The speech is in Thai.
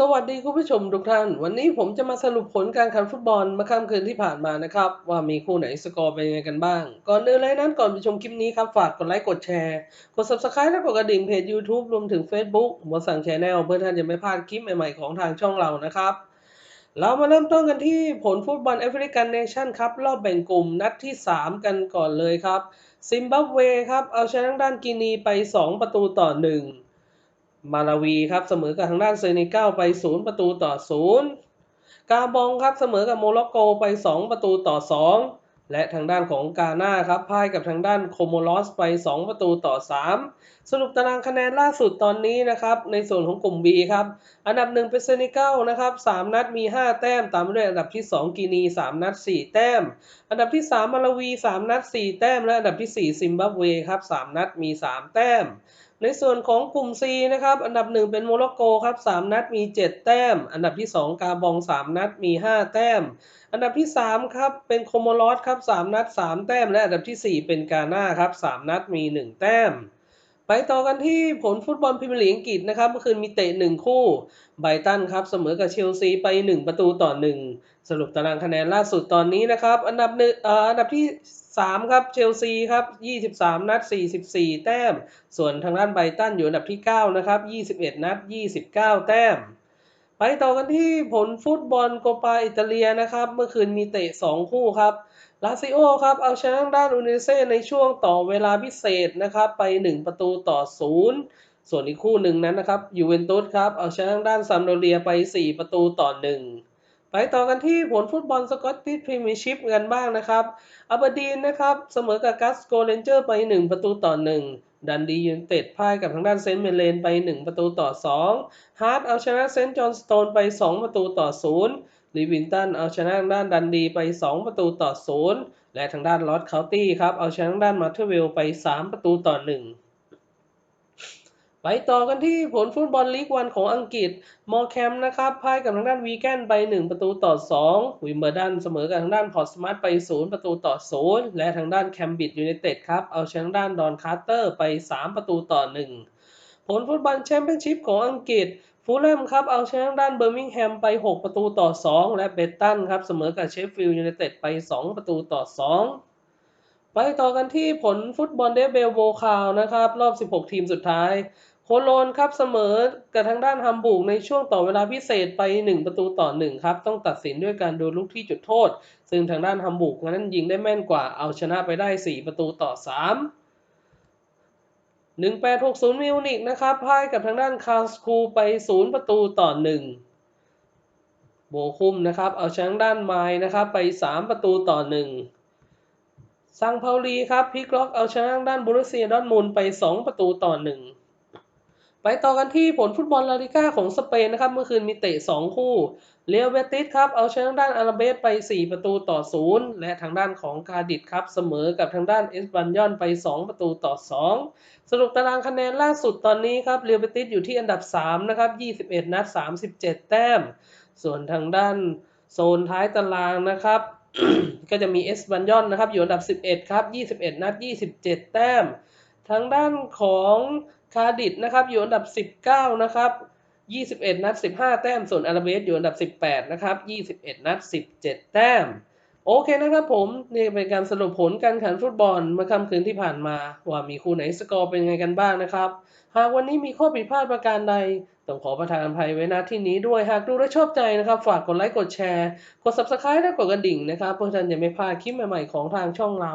สวัสดีคุณผู้ชมทุกท่าน วันนี้ผมจะมาสรุปผลการแข่งฟุตบอลเมื่อค่ำคืนที่ผ่านมานะครับ ว่ามีคู่ไหนสกอร์เป็นยังไงกันบ้าง ก่อนอื่นเลยนั้นก่อนไปชมคลิปนี้ครับ ฝากกดไลค์กดแชร์ กด subscribe และกดกระดิ่งเพจ YouTube รวมถึง Facebook หมวสั่งแชนแนลเพื่อท่านจะไม่พลาดคลิปใหม่ๆของทางช่องเรานะครับ เรามาเริ่มต้นกันที่ผลฟุตบอลแอฟริกันเนชั่นครับรอบแบ่งกลุ่มนัดที่ 3 กันก่อนเลยครับซิมบับเวครับเอาชนะด้านกินีไป 2 ประตูต่อ 1 มาลาวีครับเสมอกับทางด้านเซเนกัลไป 0 ประตูต่อ 0 กาบองครับเสมอกับโมร็อกโกไป 2 ประตูต่อ 2 และทางด้านของกาหน้าครับพ่ายกับทางด้านโคโมลอสไป 2 ประตูต่อ 3 สรุปตารางคะแนนล่าสุดตอนนี้นะครับในส่วนของกลุ่ม B ครับอันดับ1เป็นเซเนกัลนะครับ3นัดมี 5 แต้ม ตามด้วยอันดับที่ 2 กินี 3 นัด 4 แต้ม อันดับที่ 3 มาลาวี 3 นัด 4 แต้ม และอันดับที่ 4 ซิมบับเวครับ3นัดมี 3 แต้มในส่วนของกลุ่ม C นะครับ อันดับ 1 เป็นโมร็อกโกครับ3นัดมี 7 แต้ม อันดับที่ 2 กาบอง 3 นัดมี 5 แต้ม อันดับที่ 3 ครับ เป็นโคโมลอสครับ3นัด3แต้มและอันดับที่4เป็นกาหน้าครับ3นัดมี1แต้ม ไปต่อกันที่ผลฟุตบอลพรีเมียร์ลีกอังกฤษนะครับเมื่อคืนมีเตะ1คู่ไบตันครับเสมอกับเชลซีไป1ประตูต่อ1สรุปตารางคะแนนล่าสุดตอนนี้นะครับ อันดับหนึ่งอ่ออันดับที่3ครับเชลซีครับ23นัด44แต้ม ส่วนทางด้านไบตันอยู่อันดับที่9นะครับ21นัด29แต้ม ไปต่อกันที่ผลฟุตบอลโกปาอิตาเลียนะครับ เมื่อคืนมีเตะ 2 คู่ครับลาซิโอครับเอาชนะด้านอูเดเซ่ในช่วงต่อเวลาพิเศษนะครับไป 1 ประตูต่อ 0 ส่วนอีกคู่หนึ่งนั้นนะครับยูเวนตุสครับเอาชนะด้านซัมโดเรียไป 4 ประตูต่อ 1 ไปต่อกันที่ผลฟุตบอลสกอตติชพรีเมียร์ชิพกันบ้างนะครับอับดีนนะครับเสมอกับกัสโกเรนเจอร์ไป 1 ประตูต่อ 1 ดันดียูนเต็ดพ่ายกับทางด้านเซนต์เมเลนไป 1 ประตูต่อ 2 ฮาร์ดเอาชนะเซนต์จอห์นสโตนไป 2 ประตูต่อ 0ลีวินตันเอาชนะทางด้านดันดีไป 2 ประตูต่อ 0 และทางด้านลอสเคาน์ตี้ครับเอาชนะทางด้านมาเทเวลไป 3 ประตูต่อ 1 ไปต่อกันที่ผลฟุตบอลลีกวันของอังกฤษ มอร์แคมนะครับพ่ายกับทางด้านวีแกนไป 1 ประตูต่อ 2 วิมเบอร์ดันเสมอกับทางด้านพอร์ตสมาร์ทไป 0 ประตูต่อ 0 และทางด้านแคมบิดยูไนเต็ดครับ เอาชนะด้านดอนคาร์เตอร์ไป 3 ประตูต่อ 1 ผลฟุตบอลแชมเปี้ยนชิพของอังกฤษฟูลแลมครับเอาชนะด้านเบอร์มิงแฮมไป 6 ประตูต่อ 2 และเบตตันครับเสมอกับเชฟฟิลด์ยูไนเต็ดไป 2 ประตูต่อ 2ไปต่อกันที่ผลฟุตบอลเดฟเบลโบคาวนะครับ รอบ 16 ทีมสุดท้าย โคโลนครับเสมอกับทางด้านฮัมบูร์กในช่วงต่อเวลาพิเศษไป 1 ประตูต่อ 1 ครับ ต้องตัดสินด้วยการดูลูกที่จุดโทษ ซึ่งทางด้านฮัมบูร์กนั้นยิงได้แม่นกว่าเอาชนะไปได้ 4 ประตูต่อ 3 1860 มิวนิกนะครับพ่ายกับทางด้านคาสคูไป 0 ประตูต่อ 1โบคุมนะครับ เอาชนะทางด้านไมล์นะครับ ไป 3 ประตูต่อ 1 ซังเปาลีครับพิกล็อกเอาชนะทางด้านบุรุเซียดอร์ทมุนด์ไป 2 ประตูต่อ 1 ไปต่อกันที่ผลฟุตบอลลาลิก้าของสเปนนะครับ เมื่อคืนมีเตะ 2 คู่เรียวเบติสครับ เอาชนะทางด้านอาราเบสไป 4 ประตูต่อ 0 และทางด้านของคาดิดครับ เสมอกับทางด้านเอสบันยอนไป 2 ประตูต่อ 2 สรุปตารางคะแนนล่าสุดตอนนี้ครับเรียวเบติสอยู่ที่อันดับ 3 นะครับ 21 นัด 37 แต้ม ส่วนทางด้านโซนท้ายตารางนะครับ ก็จะมีเอสบันยอนนะครับ อยู่อันดับ 11 ครับ 21 นัด 27 แต้ม ทางด้านของ คาดิดนะครับอยู่อันดับ 19 นะครับ 21 นัด 15 แต้ม ส่วนอาราเบสอยู่อันดับ 18 นะครับ 21 นัด 17 แต้ม โอเคนะครับผม นี่เป็นการสรุปผลการแข่งฟุตบอลเมื่อค่ำคืนที่ผ่านมา ว่ามีคู่ไหนสกอร์เป็นไงกันบ้างนะครับ หากวันนี้มีข้อผิดพลาดประการใดต้องขอประทานอภัยไว้ณที่นี้ด้วย หากดูและชอบใจนะครับ ฝากกดไลค์กดแชร์ กด Subscribe และกดกระดิ่งนะครับ เพื่อท่านจะไม่พลาดคลิปใหม่ๆของทางช่องเรา